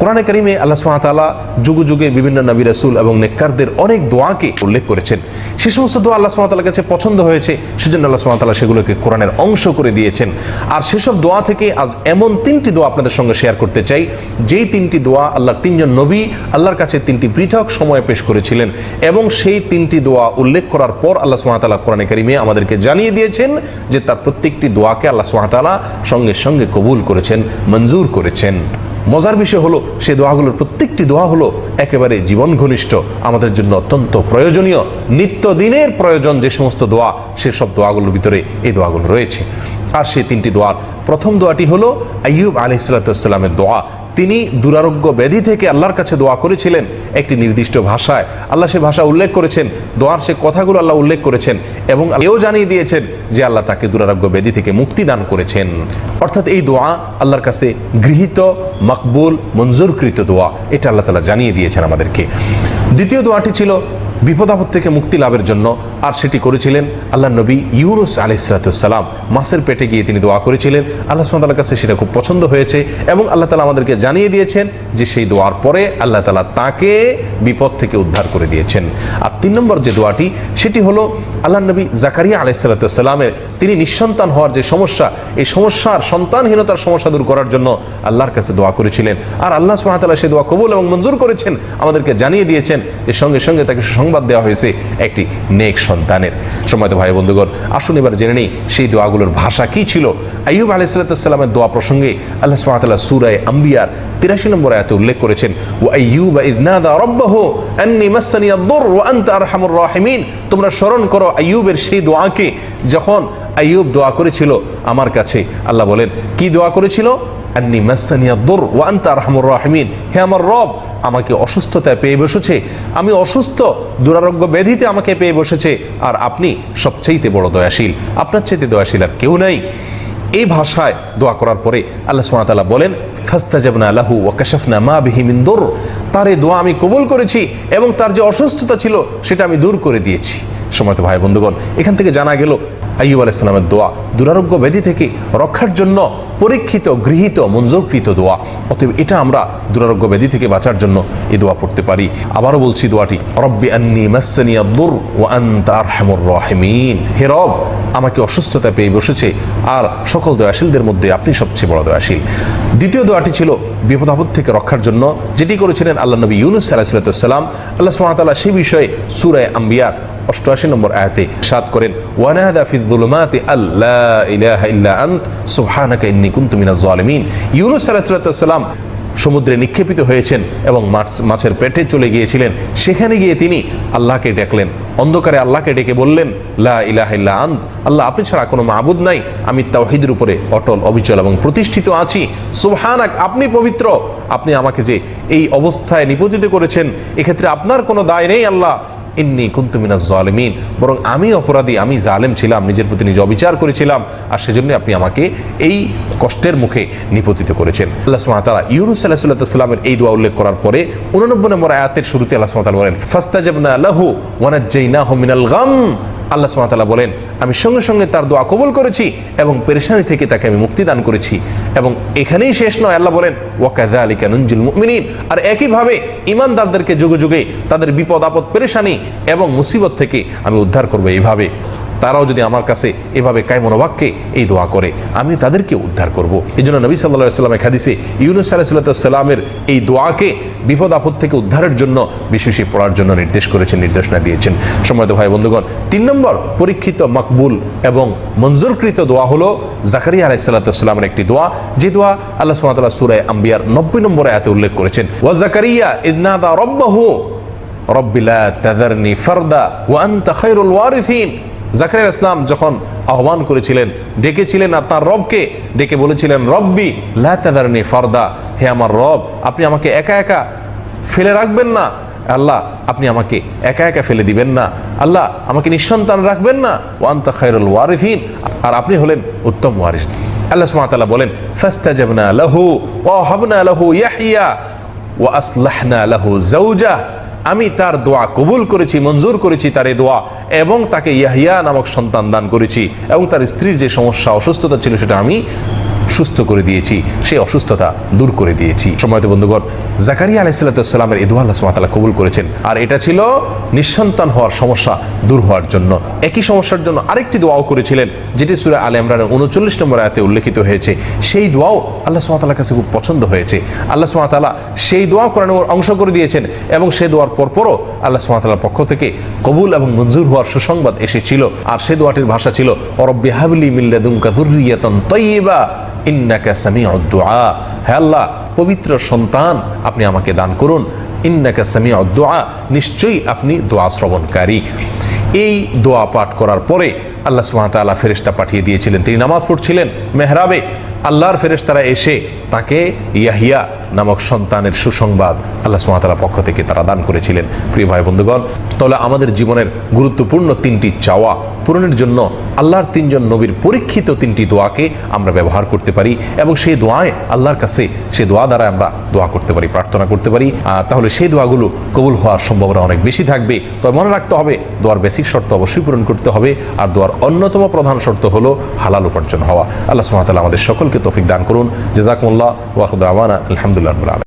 কোরআনে করিমে আল্লাহ সুমাতালা যুগ যুগে বিভিন্ন নবী রাসুল এবং নেককারদের অনেক দোয়াকে উল্লেখ করেছেন। সে সমস্ত দোয়া আল্লাহ সুমাতালার কাছে পছন্দ হয়েছে, সেজন্য আল্লাহ সুমাতালা সেগুলোকে কোরআনের অংশ করে দিয়েছেন। আর সেসব দোয়া থেকে আজ এমন তিনটি দোয়া আপনাদের সঙ্গে শেয়ার করতে চাই, যেই তিনটি দোয়া আল্লাহর তিনজন নবী আল্লাহর কাছে তিনটি পৃথক সময়ে পেশ করেছিলেন এবং সেই তিনটি দোয়া উল্লেখ করার পর আল্লাহ সুমাতালা কোরআনে করিমে আমাদেরকে জানিয়ে দিয়েছেন যে তার প্রত্যেকটি দোয়াকে আল্লাহ সুমাতালা সঙ্গে সঙ্গে কবুল করেছেন, মঞ্জুর করেছেন। মজার বিষয় হলো, সে দোয়াগুলোর প্রত্যেকটি দোয়া হলো একেবারে জীবন ঘনিষ্ঠ। আমাদের জন্য অত্যন্ত প্রয়োজনীয়। নিত্যদিনের প্রয়োজন যে সমস্ত দোয়া সেসব দোয়াগুলোর ভিতরে এই দোয়াগুলো রয়েছে। আর সেই তিনটি দোয়ার প্রথম দোয়াটি হলো আইয়ুব আলি সাল্লাতামের দোয়া। তিনি দুরারোগ্য ব্যাধি থেকে আল্লাহর কাছে দোয়া করেছিলেন একটি নির্দিষ্ট ভাষায়। আল্লাহ সে ভাষা উল্লেখ করেছেন, দোয়ার সে কথাগুলো আল্লাহ উল্লেখ করেছেন এবং এও জানিয়ে দিয়েছেন যে আল্লাহ তাকে দুরারোগ্য ব্যাধি থেকে মুক্তি দান করেছেন। অর্থাৎ এই দোয়া আল্লাহর কাছে গৃহীত, মকবুল, মঞ্জুরকৃত দোয়া। এটা আল্লাহ তালা জানিয়ে দিয়েছেন আমাদেরকে। দ্বিতীয় দোয়াটি ছিল বিপদ আপদ থেকে মুক্তি লাভের জন্য আর সেটি করেছিলেন আল্লাহ নবী ইউনুস আলি সালাতাম মাসের পেটে গিয়ে তিনি দোয়া করেছিলেন। আল্লাহ সুমতালার কাছে সেটা খুব পছন্দ হয়েছে এবং আল্লাহ তালা আমাদেরকে জানিয়ে দিয়েছেন যে সেই দোয়ার পরে আল্লাহ তালা তাকে বিপদ থেকে উদ্ধার করে দিয়েছেন। আর তিন নম্বর যে দোয়াটি, সেটি হলো আল্লাহ নবী জাকারিয়া আলি সাল্লাতামের তিনি নিঃসন্তান হওয়ার যে সমস্যা, এই সমস্যার সন্তানহীনতার সমস্যা দূর করার জন্য আল্লাহর কাছে দোয়া করেছিলেন। আর আল্লাহ সুহামতাল্লাহ সেই দোয়া কবুল এবং মঞ্জুর করেছেন, আমাদেরকে জানিয়ে দিয়েছেন যে সঙ্গে সঙ্গে তাকে সুসংবাদ দেওয়া হয়েছে একটি নেক সন্তানের। সময় তো ভাই বন্ধুগণ, আসুন এবার জেনে নেই সেই দোয়াগুলোর ভাষা কি ছিল। আইয়ুব আলি সাল্লাতামের দোয়া প্রসঙ্গে আল্লাহ সুহামতাল্লাহ সুরায় আম্বিয়ার তিরাশি নম্বর আয়াতে উল্লেখ করেছেন ও আইয়ুব ইদনাদা রব্বাহু আন্নি মাসানি আদ-দুর ওয়া আনতা তোমরা স্মরণ করো আইয়ুবের সেই দোয়াকে যখন আইয়ুব দোয়া করেছিল আমার কাছে। আল্লাহ বলেন, কি দোয়া করেছিল? আন্নি মাসানিয়া দুর ওয়া আনতা আরহামুর রাহিমিন। হে আমার রব, আমাকে অসুস্থতায় পেয়ে বসেছে। আমি অসুস্থ, দুরারোগ্য ব্যাধিতে আমাকে পেয়ে বসেছে। আর আপনি সবচাইতে বড় দয়াশীল। আপনার চাইতে দয়াশীল আর কেউ নাই। এই ভাষায় দোয়া করার পরে আল্লাহ সুমাতাল্লাহ বলেন, ফাস্তাজাবনা আলাহু ও কাশাফনা মা বিহিমিন দোর। তার এই দোয়া আমি কবুল করেছি এবং তার যে অসুস্থতা ছিল, সেটা আমি দূর করে দিয়েছি। সময় তো ভাই বন্ধুগণ, এখান থেকে জানা গেল আইয়ুব আলাইসালামের দোয়া দুরারোগ্য ব্যাধি থেকে রক্ষার জন্য পরীক্ষিত, গৃহীত, মঞ্জুরকৃত দোয়া। অতএব এটা আমরা দুরারোগ্য ব্যাধি থেকে বাঁচার জন্য এই দোয়া পড়তে পারি। আবারও বলছি দোয়াটি, রব্বি আন্নি মাসানিয়া দুর ও আন্তা আরহামুর রাহিমিন। হে রব, আমাকে অসুস্থতা পেয়ে বসেছে আর সকল দয়াশীলদের মধ্যে আপনি সবচেয়ে বড় দয়াশীল। দ্বিতীয় দোয়াটি ছিল বিপদ আপদ থেকে রক্ষার জন্য, যেটি করেছিলেন আল্লাহ নবী ইউনুস সাল্লাহাম আল্লাহ সুমাতাল্লাহ সে বিষয়ে সুরায় আম্বিয়ার অষ্টআশি নম্বর আয়াতে সাত করেন, ওয়ানাদা ফিদ্দুলমাতি আল্লাহ ইলাহা ইল্লা আন্ত, সুবহানাকা ইন্নী কুনতু মিনাজ জালিমিন। ইউনুস সাল্লাল্লাহু সাল্লাম সমুদ্রে নিক্ষেপিত হয়েছেন এবং মাছ, মাছের পেটে চলে গিয়েছিলেন। সেখানে গিয়ে তিনি আল্লাহকে ডাকলেন, অন্ধকারে আল্লাহকে ডেকে বললেন, লা ইলাহা ইল্লা আন্ত, আল্লাহ আপনি ছাড়া কোনো মাবুদ নাই। আমি তাওহিদের উপরে অটল, অবিচল এবং প্রতিষ্ঠিত আছি। সুবহানাক, আপনি পবিত্র। আপনি আমাকে যে এই অবস্থায় নিপতিত করেছেন, এক্ষেত্রে আপনার কোনো দায় নেই আল্লাহ। ইন্নি কুন্তুমিনা জালেমিন। বরং আমি অপরাধী, আমি জালেম ছিলাম, নিজের প্রতি নিজে অবিচার করেছিলাম, আর সেজন্য আপনি আমাকে এই কষ্টের মুখে নিপতিত করেছেন। আল্লাহ সুমাতালা ইউনুস আল্লাহ সাল্লামের এই দোয়া উল্লেখ করার পরে উননব্বই নম্বর আয়াতের শুরুতে আল্লাহ সুমাতাল বলেন, ফাস্তাজাবনা লাহু ওয়ানাজ্জাইনা মিনাল গাম। আল্লাহ সুমাতালা বলেন, আমি সঙ্গে সঙ্গে তার দোয়া কবুল করেছি এবং পেরেশানি থেকে তাকে আমি মুক্তি দান করেছি। এবং এখানেই শেষ নয়, আল্লাহ বলেন ওয়াকাদা আলী কানুঞ্জুল মুমিনিন। আর একইভাবে ইমানদারদেরকে যুগে যুগে তাদের বিপদ আপদ পেরেশানি এবং মুসিবত থেকে আমি উদ্ধার করব এইভাবে। তারাও যদি আমার কাছে এভাবে কায়মনোবাক্যে এই দোয়া করে আমি তাদেরকে উদ্ধার করব। এই জন্য নবী সাল্লাহ সাল্লামের খাদিসে ইউনুস আলাহিসাল্লামের এই দোয়াকে বিপদ আপদ থেকে উদ্ধারের জন্য বিশেষ পড়ার জন্য নির্দেশ করেছেন, নির্দেশনা দিয়েছেন। সময়ত ভাই বন্ধুগণ, তিন নম্বর পরীক্ষিত মকবুল এবং মঞ্জুরকৃত দোয়া হলো জাকারিয়া আলাইসাল্লামের একটি দোয়া। যে দোয়া আল্লাহ সুমাতাল্লাহ সুরায় আম্বিয়ার নব্বই নম্বরে এতে উল্লেখ করেছেন, ওয়া জাকারিয়া ইদনাদা রব্বাহু রব্বিলা তাদারনি ফারদা ওয়া আনতা খায়রুল জাকারিয়া ইসলাম যখন আহ্বান করেছিলেন, ডেকেছিলেন আর তার রবকে ডেকে বলেছিলেন, রব্বি, লা ফারদা। হে আমার রব, আপনি আমাকে একা একা ফেলে রাখবেন না। আল্লাহ, আপনি আমাকে একা একা ফেলে দিবেন না। আল্লাহ, আমাকে নিঃসন্তান রাখবেন না। ওয়ান্তা খায়রুল ওয়ারিফিন আর আপনি হলেন উত্তম ওয়ারিস। আল্লাহ সুবহানাহু বলেন, ফাস্তাজাবনা লাহু ওয়া হাবনা লাহু ইয়াহইয়া ওয়া আসলাহনা লাহু যাওজা। আমি তার দোয়া কবুল করেছি, মঞ্জুর করেছি তার এই দোয়া এবং তাকে ইয়াহিয়া নামক সন্তান দান করেছি। এবং তার স্ত্রীর যে সমস্যা, অসুস্থতা ছিল সেটা আমি সুস্থ করে দিয়েছি, সেই অসুস্থতা দূর করে দিয়েছি। সময়ত বন্ধুগণ, জাকারিয়া আলাইসাল্লামের এই দোয়া আল্লাহ সুমাতালা কবুল করেছেন। আর এটা ছিল নিঃসন্তান হওয়ার সমস্যা দূর হওয়ার জন্য। একই সমস্যার জন্য আরেকটি দোয়াও করেছিলেন, যেটি সুরা আলে ইমরানের উনচল্লিশ নম্বর আয়াতে উল্লেখিত হয়েছে। সেই দোয়াও আল্লাহ সুমাতালার কাছে খুব পছন্দ হয়েছে। আল্লাহ সুমাতালা সেই দোয়া কোরআনের অংশ করে দিয়েছেন এবং সেই দোয়ার পরপরও আল্লাহ সুমাতালার পক্ষ থেকে কবুল এবং মঞ্জুর হওয়ার সুসংবাদ এসেছিল। আর সে দোয়াটির ভাষা ছিল অরব্বি হাবলি মিল্লাদুমকা দুর্রিয়াতন তৈবা ইন্নাকা সামি অদ্দোয়া হে আল্লাহ, পবিত্র সন্তান, আপনি আমাকে দান করুন। ইন্নাকা সামি অদ্দোয়া নিশ্চয়ই আপনি দোয়া শ্রবণকারী। এই দোয়া পাঠ করার পরে আল্লাহ তাআলা ফেরেশতা পাঠিয়ে দিয়েছিলেন। তিনি নামাজ পড়ছিলেন মেহরাবে। আল্লাহর ফেরেশতারা এসে তাকে ইয়াহিয়া নামক সন্তানের সুসংবাদ আল্লাহ সুমাতালার পক্ষ থেকে তারা দান করেছিলেন। প্রিয় ভাই বন্ধুগণ, তাহলে আমাদের জীবনের গুরুত্বপূর্ণ তিনটি চাওয়া পূরণের জন্য আল্লাহর তিনজন নবীর পরীক্ষিত তিনটি দোয়াকে আমরা ব্যবহার করতে পারি এবং সেই দোয়ায় আল্লাহর কাছে সেই দোয়া দ্বারা আমরা দোয়া করতে পারি, প্রার্থনা করতে পারি। তাহলে সেই দোয়াগুলো কবুল হওয়ার সম্ভাবনা অনেক বেশি থাকবে। তবে মনে রাখতে হবে, দোয়ার বেসিক শর্ত অবশ্যই পূরণ করতে হবে আর দোয়ার অন্যতম প্রধান শর্ত হলো হালাল উপার্জন হওয়া। আল্লাহ সুমাতালা আমাদের সকলকে তৌফিক দান করুন। জেজাকুল্লাহ الله واخذ دعوانا الحمد لله رب العالمين.